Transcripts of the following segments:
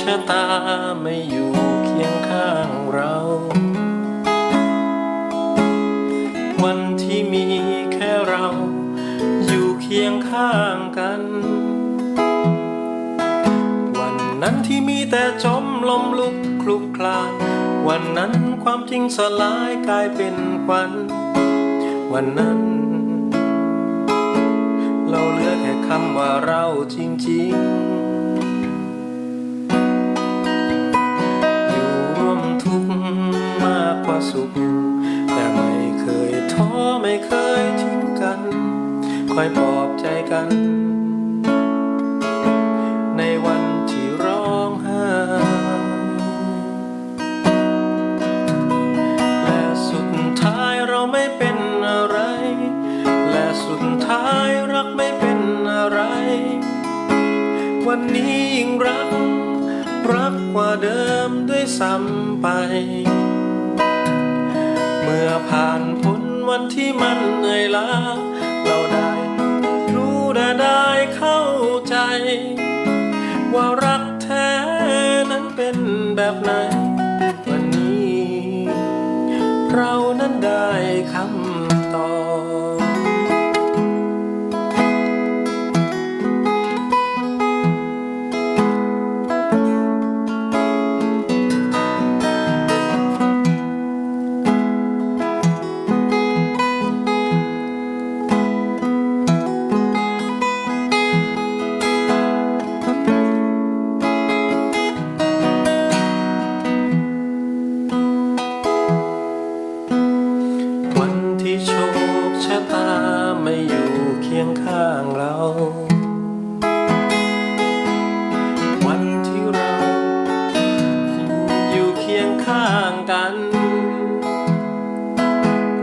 ชะตาไม่อยู่เคียงข้างเรา วันที่มีแค่เรา อยู่เคียงข้างกัน วันนั้นที่มีแต่จมลมลุกคลุกคลานวันนั้นความจริงสลายกลายเป็นควันวันนั้น เราเหลือแค่คำว่าเราจริงๆ สุข แต่ไม่เคยท้อไม่เคยทิ้งกัน คอยปลอบใจกัน ในวันที่ร้องไห้และสุดท้ายเราไม่เป็นอะไร และสุดท้ายรักไม่เป็นอะไร วันนี้ยิ่งรักรักกว่าเดิมด้วยซ้ำไป มื่อผ่านพ้นวันที่มันเหนื่อยล้า เราได้รู้และได้เข้าใจ ว่ารักแท้นั้นเป็นแบบไหน วันนี้ เรานั้นได้คำ ไม่อยู่เคียงข้างเรา วันที่เราอยู่เคียงข้างกัน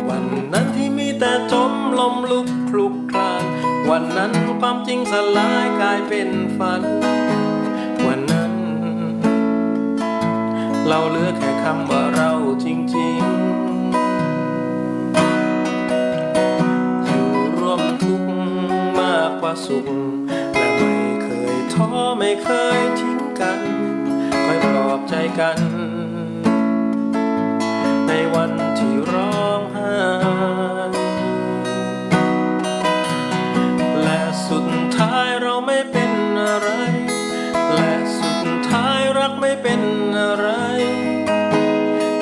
วันนั้นที่มีแต่จมลมลุกคลุกคลาน วันนั้นความจริงสลายกลายเป็นฝัน วันนั้น เราเหลือแค่คำว่า สุข และไม่เคยท้อไม่เคยทิ้งกัน คอยปลอบใจกัน ในวันที่ร้องไห้และสุดท้ายเราไม่เป็นอะไร และสุดท้ายรักไม่เป็นอะไร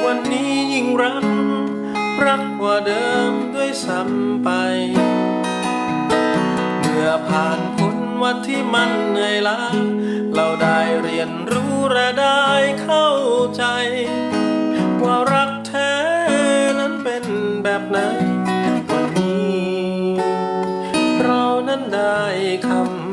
วันนี้ยิ่งรัก รักกว่าเดิมด้วยซ้ำไป อผ่านพ้นวันที่มันเหนื่อยล้า เราได้เรียนรู้และได้เข้าใจ ว่ารักแท้นั้นเป็นแบบไหนวันนี้ เรานั้นได้คำ